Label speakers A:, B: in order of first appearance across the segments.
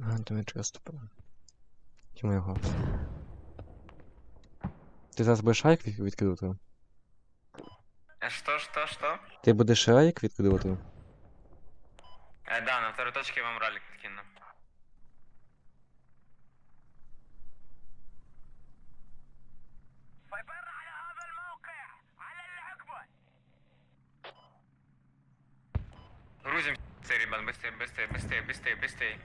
A: Гантометрія ступа. Тімо його. Ти зараз будеш райк від- відкидувати?
B: Э, Что, что, что?
A: Ти будеш райк відкидувати?
B: Э, да, на второй точке я вам ралик кину. Грузим, быстрее, ребят, быстрее, быстрее, быстрее, быстрее, быстрее.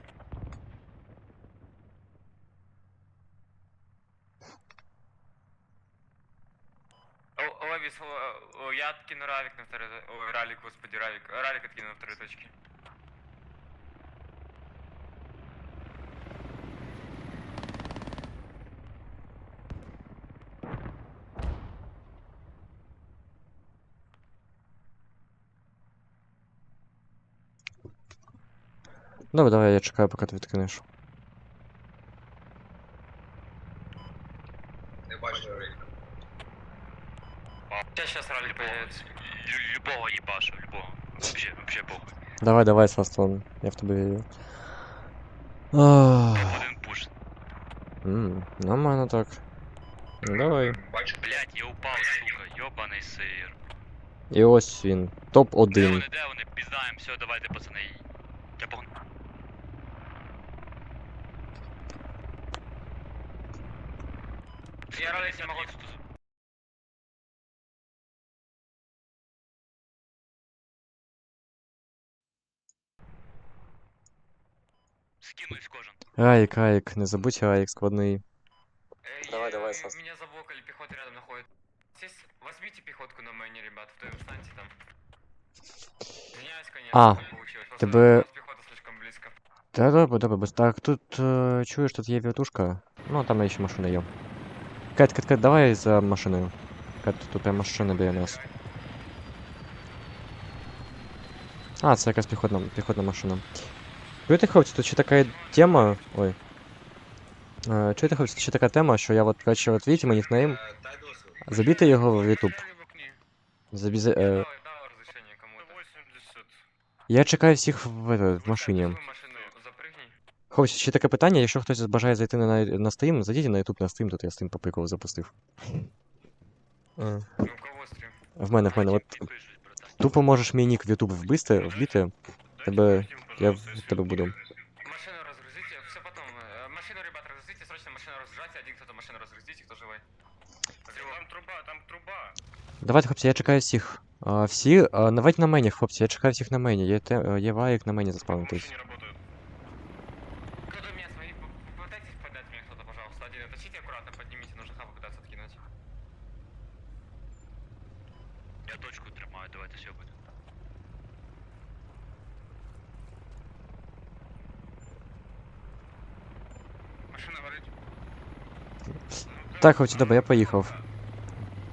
B: О, я откину ралик на второй, то- ой, ралик, господи, ралик, ралик откину на второй точке.
A: Добре, давай, я чекаю, поки ти відкинеш. Давай, давай, Свастон, я в тебе вірю. Ах,
C: Топ-1 пуш.
A: м, Нормально так. Ну давай.
D: Бачу.
C: Блять, я упав, сука, йобаний сир.
A: І ось він.
C: Де
A: Топ-1.
C: вони, де вони? Піздаємо, все, давайте, пацани. Я погнав.
B: Я ралик не могу.
C: Скинусь в кожан.
A: Райк, Райк, не забудь Райк, складний.
B: Э,
A: Давай,
B: я-
A: давай, Сас.
B: Меня заблокали, пехота рядом находит. Здесь возьмите пехотку на мэне, ребят, в встаньте там. Извиняюсь, конечно,
A: А,
B: так получилось. Просто
A: тебе-
B: у нас пехота слишком близко.
A: Та добре, добре, без так тут е, чуєш, тут є вертушка. Ну, там ще машина є. Кать, Кать, Кать, давай за машиною. Кать, тут прям машина біля нас. А, це якась піхотна, піхотна машина. Чуєте, хлопці, тут ще така тема. Ой. Е, чуєте, хлопці, ще така тема, що я от, коротше, от видите, мій нікнейм. Забійте його в YouTube. Забі... за- Е,
B: кому-то.
A: я чекаю всіх в, в, в машині. Хлопці, ще таке питання, якщо хтось бажає зайти на, на стрім, зайдіть на YouTube на стрім, тут я стрім по приколу запустив.
B: У кого стрим?
A: В мене, в мене, от тупо можеш мій нік в YouTube вбити, вбити, тебе, я в тебе буду.
B: Машину разгрузите, все потом. э, Машину, ребят, разгрузите, срочно машину разгружайте, один кто-то машину разгрузите, кто живой. Там труба, там труба.
A: Давайте, хлопці, я чекаю всіх. А, всі, а, навіть на мені, хлопці, я чекаю всіх на мені. Є, те, е, є варік на мені заспавнитись.
B: Кто-то меня свои, попытайтесь подать мне кто-то, пожалуйста, один. Тащите аккуратно, поднимите, нужно хаву пытаться откинуть.
C: Я точку тримаю, давайте все буде.
A: Так, хлопці, добре, я поїхав.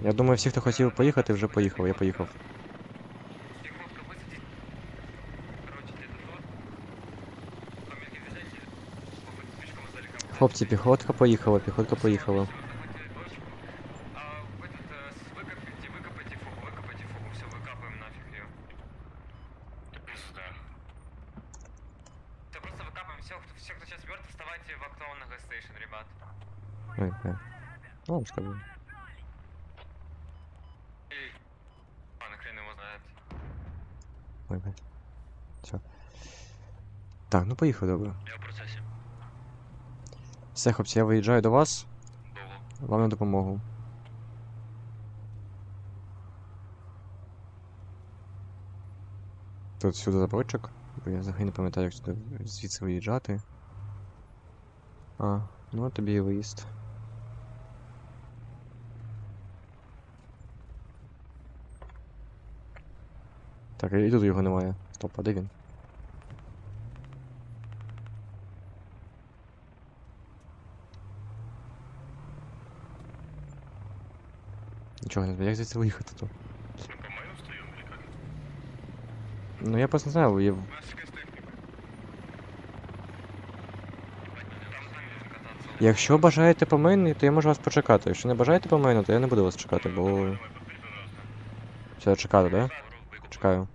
A: Я думаю, всі, хто хотів поїхати, вже поїхав, я поїхав.
B: Пехотка высадить. Короче, где-то тут. Помехи взять, попасть слишком издалека.
A: Хлопці, піхотка поїхала, піхотка поїхала.
B: А в этот, э, с- выкопайте, выкопайте фугу, выкопайте фугу, все, выкапываем нафиг ее. Пизда. Да просто выкапываем все, кто, все, кто сейчас мертв, вставайте в окно на гастейшн, ребят.
A: Ой, Бля. Ну, вам скажу.
B: И... А, на хрен его знает.
A: Ой, бля. Все. Так, ну поїхав, добре.
C: Я в процесі.
A: Все, хлопці, я виїжджаю до вас,
C: Довго.
A: вам на допомогу. Тут сюди заборчик, бо я взагалі не пам'ятаю, як сюди звідси виїжджати. А, ну тобі і виїзд. Так, і тут його немає. Стоп, а де він? Нічого не знаю, як звідси виїхати тут? Ну я просто не знаю, я... Якщо бажаєте по мейну, то я можу вас почекати. Якщо не бажаєте по мейну, то я не буду вас чекати, бо. Все, чекати, да? Чекаю.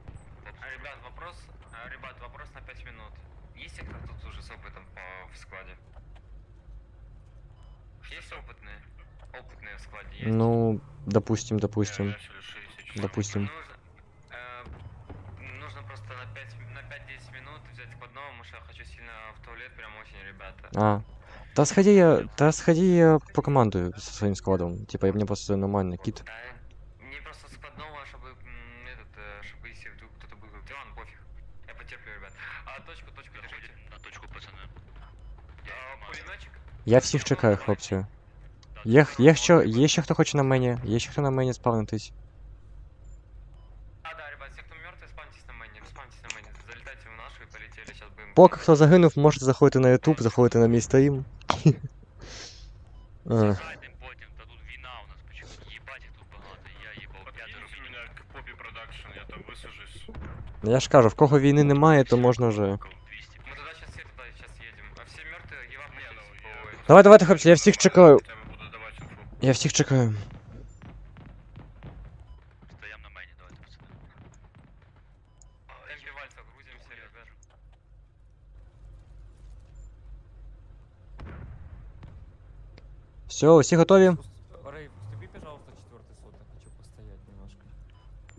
A: Допустим, допустим.
B: Чё.
A: Допустим.
B: Нужно, э, нужно просто на 5 на 5-10 минут взять складного, потому что я хочу сильно в туалет, прям очень, ребята.
A: А. Та сходи я, та сходи я по команду со своим складом. Типа, я мне просто нормально кит.
B: Да, мне просто складного, чтобы м, этот, э, чтобы если вдруг кто-то был, да ладно, пофиг. Я потерплю, ребят. А точку, точку держите.
C: На точку, пацаны. Я
B: А?
A: Я всіх чекаю, хлопці.
C: Да,
A: Є,
C: да,
A: є,
C: да,
A: що,
C: да.
A: є ще хто хоче на мені? Є ще хто на мені спавнитись?
B: А, да, ребят, все, кто мертвый, спамьтесь на мэне, спамьтесь на мэне. Залетайте в нашу и полетели, сейчас будем...
A: Поки хто загинув, можете заходити на YouTube, заходити на мій стрім. А,
C: Зайдем потім, та тут війна у нас почему. Їбать їх тут багато, я їбав п'ятеро
B: Подъедете меня к Попе Продакшн, я там высажусь.
A: Я ж кажу, в кого війни немає, то можна вже.
C: 200.
B: Мы туда сейчас все туда сейчас едем. А все мертвые, Ева, не, ну,
A: Давай, давайте, хлопці, я всіх чекаю. Я всіх чекаю.
C: Стоям на мені, давайте, пацани.
B: Темпе вальса грузимся, ребят.
A: Все, усі готові?
D: Рейв, вступи, пожалуйста, четвертый соток. Хочу постоять немножко.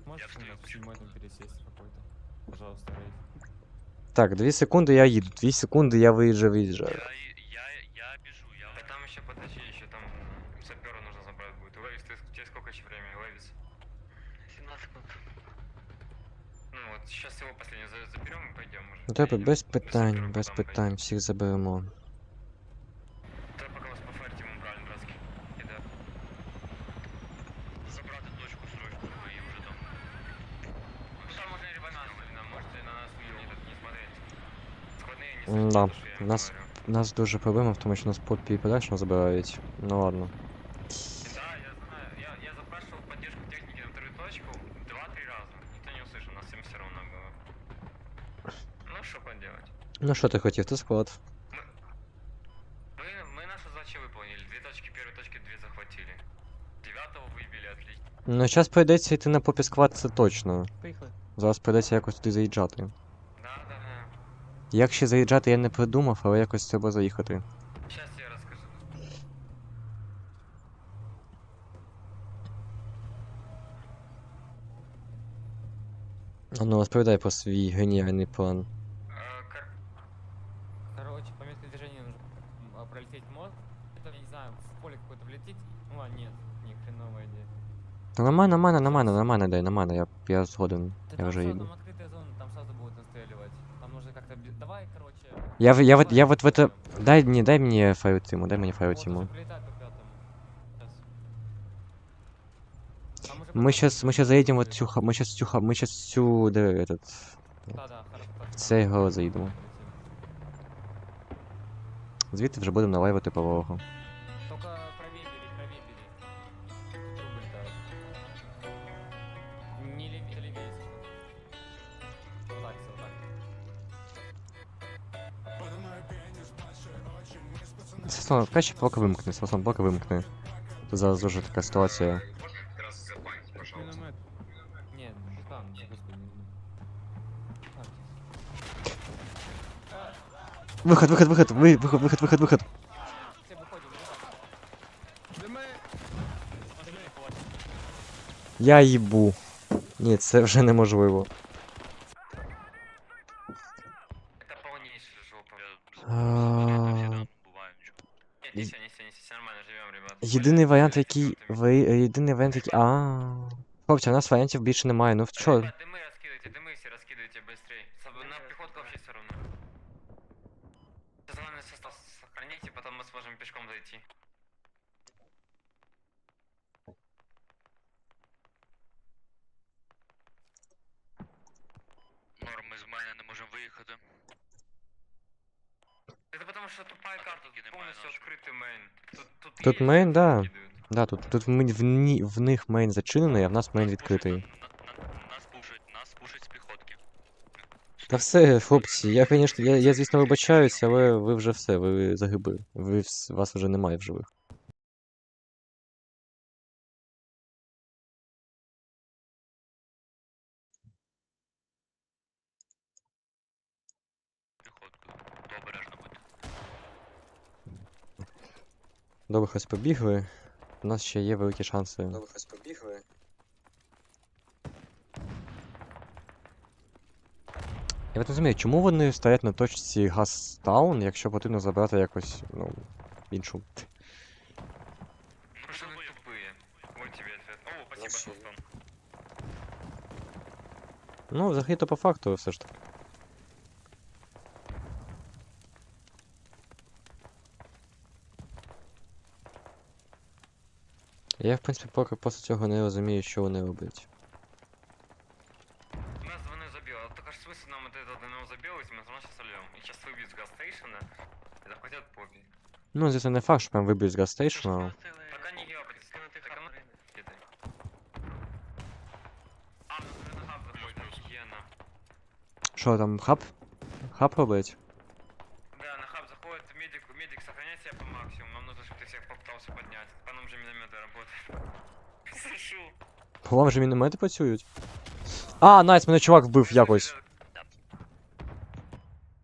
D: Можешь
C: встаю,
D: на
C: почему?
D: седьмой там пересесть какой-то? Пожалуйста, Рейв.
A: Так, дві секунди я їду. Дві секунди я виїжджаю, виїжджаю.
B: Ну,
A: Тебе
B: Поедем.
A: без
B: Мы
A: питань,
B: сапером
A: без
B: потом
A: питань, всіх заберемо.
B: поедем. Давай пока вас пофарить ему правильно, братский. И да.
C: Забрати точку срочно, бо її вже там...
B: Ну там уже ребята нам можете на нас не, не, не смотреть. Складные не
A: М-да,
B: слышат, то, что я им
A: нас-
B: говорю.
A: У нас дуже проблема в тому, що нас попі і подальше забирають. Ну ладно.
B: Ну
A: що ти хотів, ти склад.
B: Мы, мы нашу задачу выполнили. Две точки первой точки, две захватили. Девятого выбили, отлично.
A: Ну, зараз прийдеться йти на попі склад, це точно.
D: Поехали.
A: Зараз прийдеться якось туди заїжджати.
B: Да, да, да.
A: Як ще заїжджати, я не придумав, але якось треба заїхати.
B: Сейчас я расскажу.
A: А ну, розповідай про свій геніальний план.
D: в поле какое-то влететь. Ну, а нет, ни хреновая идея.
A: Та нормально, нормально, нормально, нормально, дай, нормально, я, я згоден.
D: Да
A: Я
D: там
A: вже
D: всё,
A: їду.
D: Там открытая зона, там сразу будут настреливать. Там нужно как-то... бе- Давай, короче...
A: Я, в- я вот, я
D: давай
A: вот в это...
D: попробуем.
A: Дай мне, дай мне файл-тиму, дай мне
D: Вот
A: файл-тиму.
D: уже прилетает по пятому. Сейчас. Там уже
A: Мы
D: потом
A: сейчас, мы
D: будет
A: сейчас заедем вот
D: прилетать.
A: сю, ха- мы сейчас сю, ха- мы сейчас сю, да, этот,
D: Да, да, хорошо. так,
A: цей
D: нормально.
A: город заїдемо.
D: Полетели.
A: Звідти вже будемо налайвати по
D: Так.
A: Сваслан, краще поки вимкни, Сваслан, поки вимкни. Тут зараз дуже така ситуація.
D: Миномет. Там,
A: Виход, виход, виход, ви- виход, виход, виход, виход. Я їбу. Ні, це вже неможливо.
B: Это полнейшая жопа.
C: Я
A: А,
C: завжди буває нічого.
B: Нет, неси, неси, неси, нормально живем, ребят.
A: Єдиний
B: Блядь,
A: варіант,
B: блядь,
A: який.
B: чёртами.
A: Ви... Єдиний варіант, який. А. Хлопці, у нас варіантів більше немає. Ну в чо?
B: Ребят, дымы раскидывайте, дымы все раскидывайте быстрее. Соб- На пехотку вообще все равно. Главное состав сохраните, потом мы сможем пешком дойти.
C: Норм, ми з мене не можемо виїхати.
B: Это потому что тупая
C: А
B: карта,
C: техники
B: тут
C: немає
B: полностью
C: нашої.
B: открытый мейн. Тут, тут,
A: Тут
B: еле
A: мейн,
B: что-то
A: да.
B: накидывают.
A: Да, тут, тут в, м- в, ні- в них мейн зачинений, а в нас мейн
C: Нас пушать
A: відкритий.
C: на- на- Нас пушать, нас пушать з піхотки.
A: Та все, хлопці, я, звісно, я, я, звісно, вибачаюсь, але ви вже все, ви загибли. Ви, вс- вас вже немає в живих. Добре, хоч побігли. у нас ще є великі шанси.
E: Ви хоч побігли.
A: Я не розумію, чому вони стоять на точці Гастаун, якщо потрібно забрати якось, ну, іншу.
B: Потому что вы тупые. Вот тебе ответ. О, спасибо,
E: Наши.
A: Ну, взагалі то по факту все ж таки. Я, в принципі, поки після цього не розумію, що вони роблять.
B: У нас звонок забил. А только ж смысл нам вот этот ДНО забил, если мы звонок сейчас сольем. И сейчас выбьют с гастейшена и захватят попи.
A: Ну, звісно, не факт, що прям виб'ють з гастейшну.
B: Пока не геопатит, ты так оно где-то. А, ну уже на хаб заходит, охуенно.
A: Що там, хаб? Хаб робить? По вам же міномети працюють? А, найс, мене чувак вбив якось.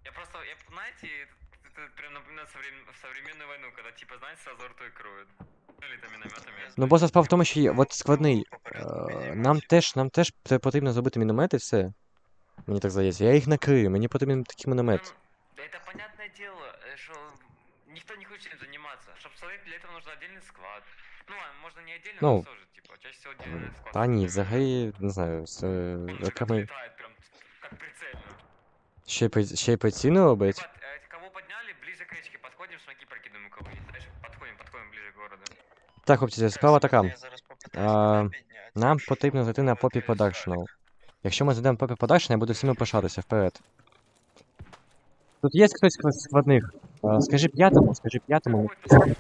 B: Я просто, я, знаете, это, это прям напоминает соврем- современную войну, когда типа, знаете, сразу ртой кроют. Ну, Или там минометами.
A: Ну, просто справа в тому, що є, от складний. Е, нам теж, нам теж це потрібно зробити міномети, все. Мені так здається. Я їх накрию, мені потрібен такий міномет.
B: Ну, Да это понятное дело, э, что никто не хочет этим заниматься. Чтобы человек для этого нужен отдельный склад. Ну, а можно не отдельно,
A: Ну,
B: но тоже, типа, чаще всего отдельный склад.
A: Та ні, взагалі, не знаю, з е,
B: Он же как
A: роками
B: летает прям, как прицельно.
A: ще й при- ще й прицільно робить.
B: Ребят, э, кого подняли, ближе к речке подходим, шмаки прокидываем, у кого есть. Дальше подходим, подходим ближе к городу.
A: Так, хлопці, справа така.
E: Я зараз попитаюсь
A: А,
E: тебе підняти.
A: Нам потрібно зайти на Попі Продакшнл. Якщо ми зайдемо Попі Продакшн, я буду всіми пишатися вперед. Тут є хтось з складних. А, Скажи п'ятому, скажи п'ятому,
B: Какой-то удар.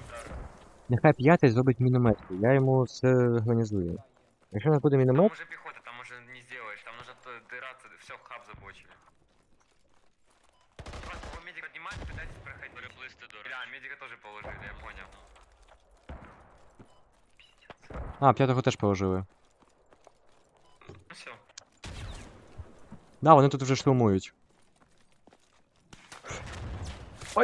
A: нехай п'ятий зробить мінометку. Я йому все організую. Якщо у нас буде
B: Там
A: міномет,
B: уже пехота, там уже не сделаешь, там нужно т- дыраться, все в хаб забочили. Просто его медик поднимает, пытайтесь проходить.
C: Переплисти до
B: Да, медика тоже положили, я понял.
A: А, п'ятого теж положили.
B: Ну все.
A: Да, вони тут вже штурмують.
C: Ну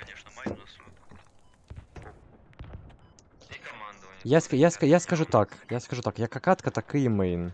C: я,
A: я, я скажу так, я скажу так, як катка, такий мейн.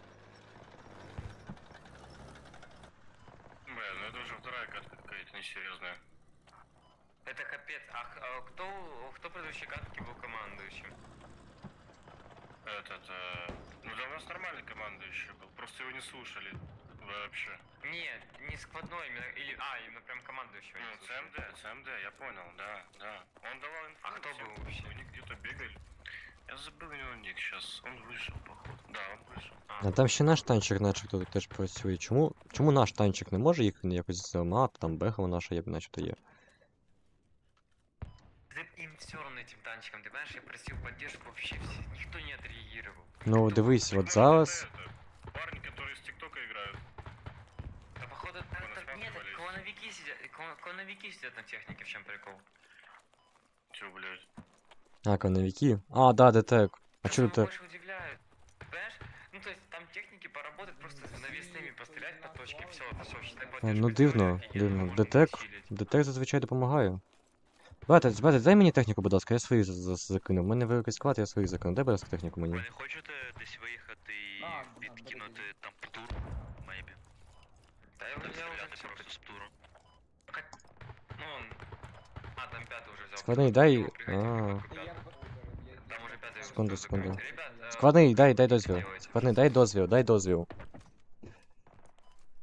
A: там ще наш танчик начебто теж працює. Чому, чому наш танчик не може їх якось зламати, там бехова наша є, начебто є.
B: Да им все равно этим танчикам, ты понимаешь, я просил поддержку вообще, все, никто не отреагировал.
A: Ну,
B: Никто.
A: дивись,
F: Так,
A: от
F: может,
A: зараз.
F: это, это, Парни, которые с ТикТока играют.
B: Да походу, так, так, нет, так
F: Понасматривались.
B: клоновики сидят, клон- клоновики сидят на технике, в чем прикол?
F: Чё, блядь?
A: А, коновики. А, да, детек. А
B: Это
A: чого
B: меня
A: ти?
B: больше удивляет. Понимаешь? Ну, то есть, там техники поработать, просто навесными пострелять по точке, все, это все, считай,
A: А,
B: поддержка
A: ну
B: сделали,
A: дивно,
B: офигенно,
A: дивно.
B: можно
A: Детек,
B: усилить.
A: детек зазвичай допомагає. Братець, братець, дай мені техніку, будь ласка, я свої за- за- закинув. У мене великий склад, я свої закинув. Дай, будь ласка, техніку
C: Ви
A: мені.
C: не хочете десь виїхати і
D: А, да,
C: підкинути
D: да,
C: там птур? Мейбі.
B: Да, я,
C: Так
B: я уже
C: стріляти
B: все
C: просто з птуру.
B: Ну, он... А, там пятый уже взял.
A: Складный,
B: Его
A: дай-
B: пригодится,
A: а.
B: как пятый. Там уже пятый
A: Секунду,
B: успел
A: секунду.
B: закрыть. Ребят, э,
A: Складний, дай, дай
B: что
A: дозвіл.
B: делаете?
A: Складний, дай дозвіл, дай дозвіл.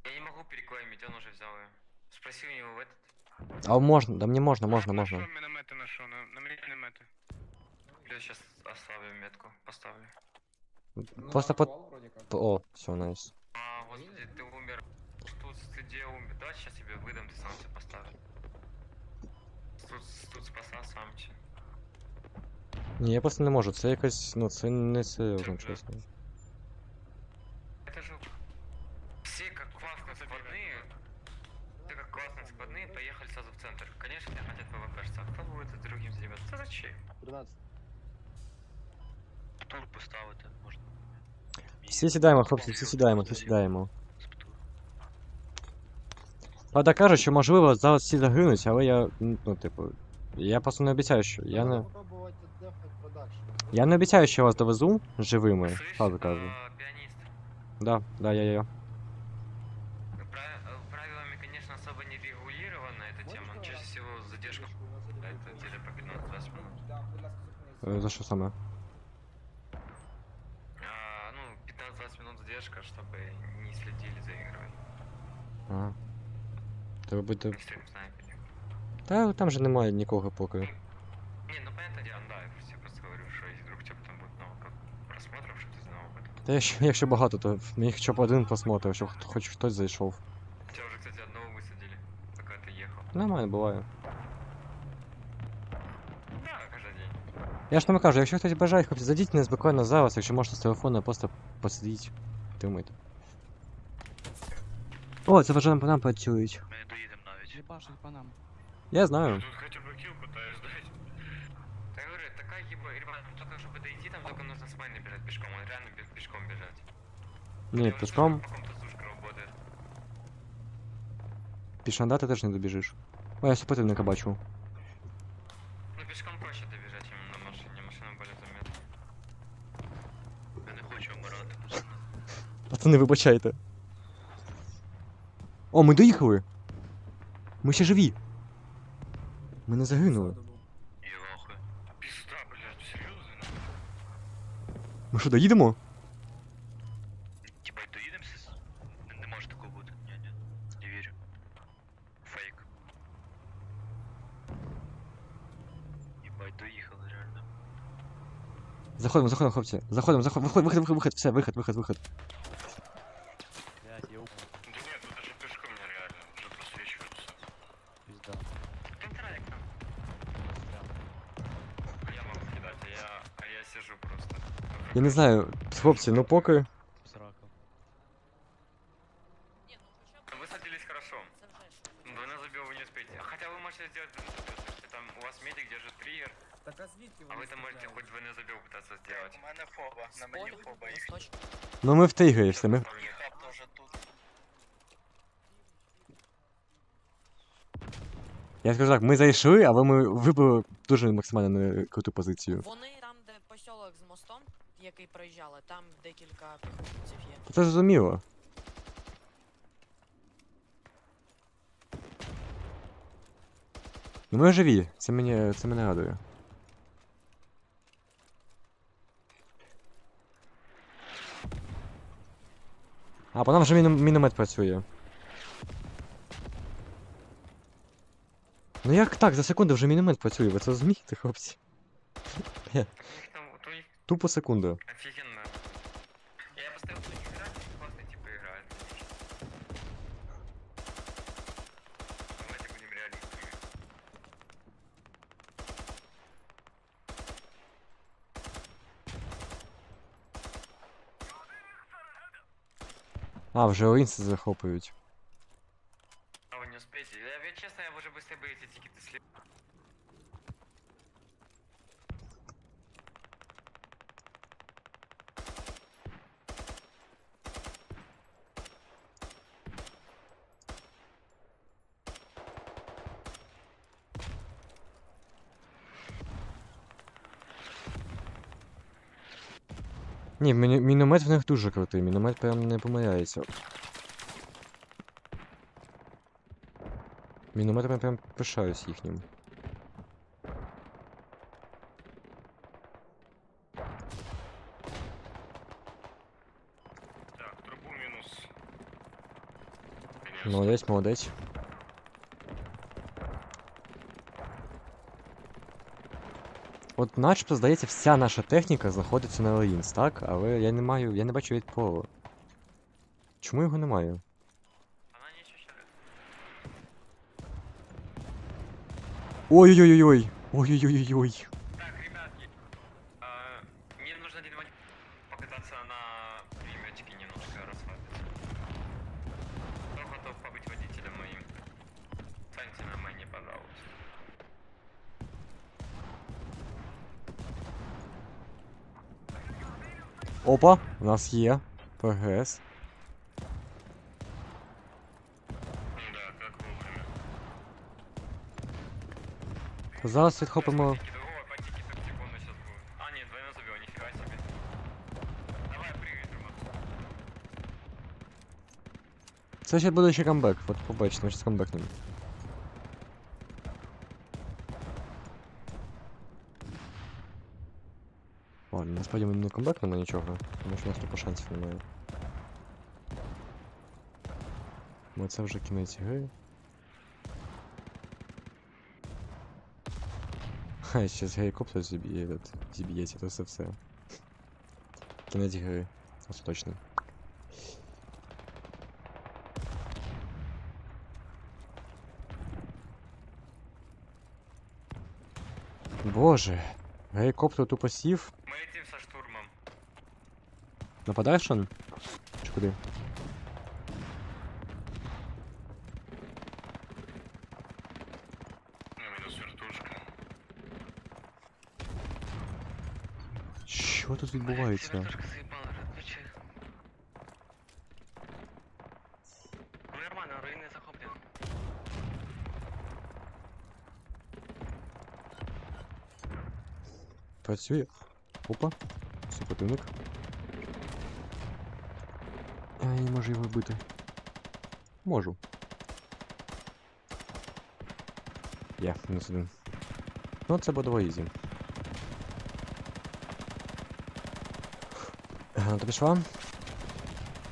B: Я не могу переклеймить, он уже взял ее. Спроси у него в этот.
A: А можна, да мені можна, можна, можна.
F: Минометы нашел, на, на минометы.
B: Я сейчас оставлю метку, поставлю.
A: Просто по... по- О, все, найс.
B: А, господи, ты умер. если где умер, давай сейчас тебе выдам, ты сам себе поставишь. Тут, тут спаса сам че.
A: Ні, я просто не можу. Це якось, ну, це не серйозно,
B: Це
A: чесно.
B: Это же все как классные складные, все как классные складные поехали сразу в центр. Конечно, не хотят ПВПшиться. А кто будет с другим заниматься? Это зачем?
E: 13.
C: Тур поставити можна.
A: Всі сідаємо, хлопці, всі сідаємо, всі сідаємо. Правда кажуть, що можливо зараз всі загинуть, але я, ну, типу, я просто не обіцяю, що я не.
E: Попробувати дефать продакшн.
A: Я не обіцяю, що я вас довезу живими,
B: Слышь,
A: сразу кажу.
B: а, пианист,
A: Да, да, я, я.
B: пра- э, правилами, конечно, особо не регулирована эта тема. Чаще всего задержка это деле по 15-20 минут.
A: Е, За що саме?
B: А, ну, 15-20 минут задержка, чтобы не следили за игрой.
A: Ага. Треба буде.
B: Не стрим снайпере.
A: Та там же немає нікого поки.
B: знал об этом.
A: Та якщо, якщо багато, то мені хоча б один просмотр, щоб хто- хоч хтось зайшов.
B: Тебя уже, кстати, одного высадили, пока ты ехал.
A: Нормально буває.
B: Да, каждый день.
A: Я ж тобі кажу, якщо хтось бажає, хлопці, зайдіть не спокійно зараз, якщо можете з телефону просто посидіть, тримайте. О, це вже по нам працюють.
C: Ми не доїдемо навіть.
G: Ебашить по нам.
A: Я знаю.
F: Тут хотя бы килл пытаюсь дать.
B: Ебо, ребят, ну только чтобы дойти, там только нужно с бежать пешком, он реально бе- пешком бежать. Сушка работает.
A: пішанда ти теж не добіжиш. О, я супротивника бачу.
B: Ну пешком проще добежать, чем на машине, машина более заметна.
C: Я не хочу вмирати, пацани.
A: Пацани, вибачайте. О, ми доїхали! Ми ще живі! Ми не загинули. Ми що, доїдемо?
C: Типа, доїдемося? Не, не може такого бути. Ні, ні. Не вірю. Фейк. Єбать, доїхали реально.
A: Заходимо, заходимо, хлопці. Заходимо, заходимо. Виход, виход, виход, вихід, все, виход, виход, вихід. не знаю, хлопці, ну поки.
B: Высадились хорошо. Двойной забил вы не успеете. А Хотя вы можете сделать двойной забил, слушайте, там у вас медик держит триггер,
D: Так а звідки
B: а вы там можете хоть двойной забил пытаться сделать.
F: У мене фоба, на мені фоба їх.
A: Ну ми в тригері все, ми.
F: Хаб тоже тут.
A: Я скажу так, ми зайшли, але ми вибрали дуже максимально не круту позицію.
H: Вони який проїжджали, там декілька піхотинців є.
A: Це зрозуміло. Ну ми живі, це мені, це мене радує. А, по нам вже міном- міномет працює. Ну як так, за секунду вже міномет працює, ви це розумієте, хлопці? Тупо секунду.
B: офигенно. Я поставил на них играть, и классные типы играют. Давайте будем реалистами.
A: А, вже Орінси захоплюють. Ні, міні- міномет в них дуже крутий, міномет прям не помиляється. Міномет я прям пишаюсь їхнім.
F: Так, трубу минус.
A: Молодець, молодець. От начебто, здається, вся наша техніка знаходиться на Леїнс, так? Але я не маю. я не бачу від полу. Чому його немає? Ой-ой-ой-ой! Ой-ой-ой-ой!
B: Так, ребятки, а, мне нужно покататься на пулеметике немножко расслабиться. Кто готов побыть водителем моим? Станьте на мэне, пожалуйста.
A: Опа, у нас є. ПГС.
F: Да, как вовремя.
A: Зараз відхопимо.
B: Ой, патики, тут секунду сейчас будет. А, нет, двойной забил, нифига себе. Давай, прыгай, Трума.
A: Це ще буде ще камбек. От побачите, ми ще камбекнемо. Ладно, насправді ми не камбекнемо нічого, тому що у нас тупо шансів немає. Бо це вже кінець гри. Хай, зараз гелікоптер зіб'є, этот, зіб'ється, то все все. Кінець гри. Остаточний. Боже, гелікоптер тупо сів. Нападаєш он? Чи куди?
F: Ну, минус вертушка.
A: Що тут відбувається?
F: заебала, отвечай. Нормально, руины захоплен.
A: Працює. Опа. Супротивник. Я не можу його вбити. Можу. Є, мінус один. Ну, це буде ізі. Граната пішла.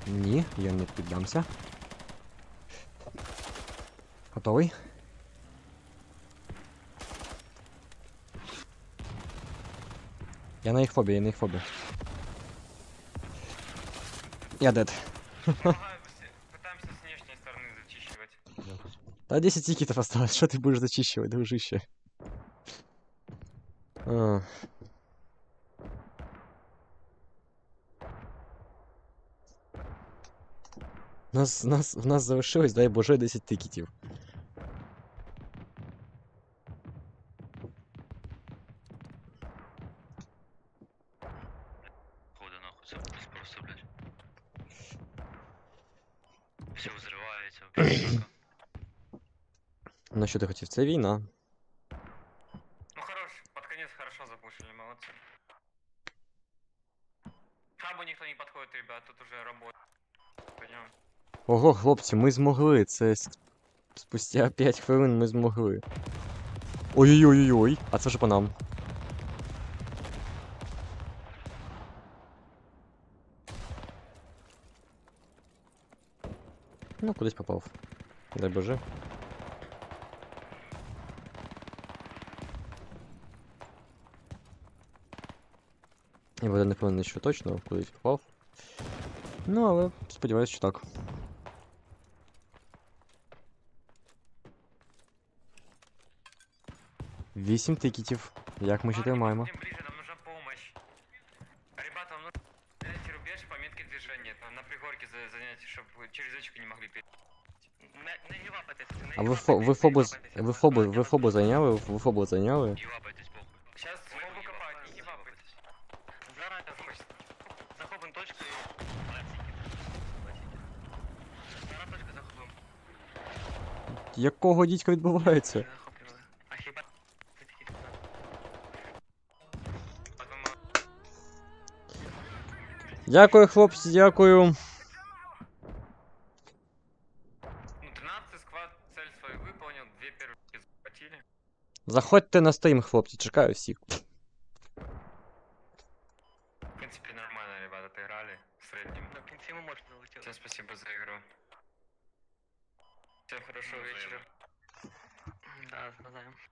A: Ні, я не піддамся. Готовий? Я на їх фобі, я на їх фобі. Я дед.
B: Пытаемся с внешней стороны зачищивать.
A: Да 10 тикетов осталось, что ты будешь зачищивать, дружище? А. Нас, нас, в нас залишилось, дай боже, 10 тикетів. Що ти хотів? Це війна.
B: Ну хорош, под конец хорошо запушили, молодцы. Шабу никто не подходит, ребят, тут уже работа. Пойдем.
A: Ого, хлопці, ми змогли. Це с- спустя 5 хвилин ми змогли. Ой-ой-ой-ой, а це ж по нам. Ну, кудись попав. Дай боже. Я буде не певний, що точно кудись попав. Ну, але сподіваюсь, що так. Вісім тикетів. Як ми ще тримаємо? А ви фо, ви фобу, ви фобу, ви фобу зайняли? Ви фобу зайняли?
C: І лапайтесь похуй.
B: Сейчас фобу копать, не ебапайтесь.
F: Заранее захопим точку и... Зараз точку захопим
A: Якого дідька відбувається?
F: Захоплювали. А хіба... Це такі тут.
B: Потом
A: Дякую, хлопці, дякую.
B: Ну, 13 сквад цель свою выполнил, две первые захватили.
A: Заходьте на стрім, хлопці, чекаю всіх.
B: В принципе, нормально, ребята, отыграли в среднем.
F: На кінці ми можемо залетіти.
B: Всем спасибо за игру. Всем хорошего
F: Ну,
B: вечера.
F: Hello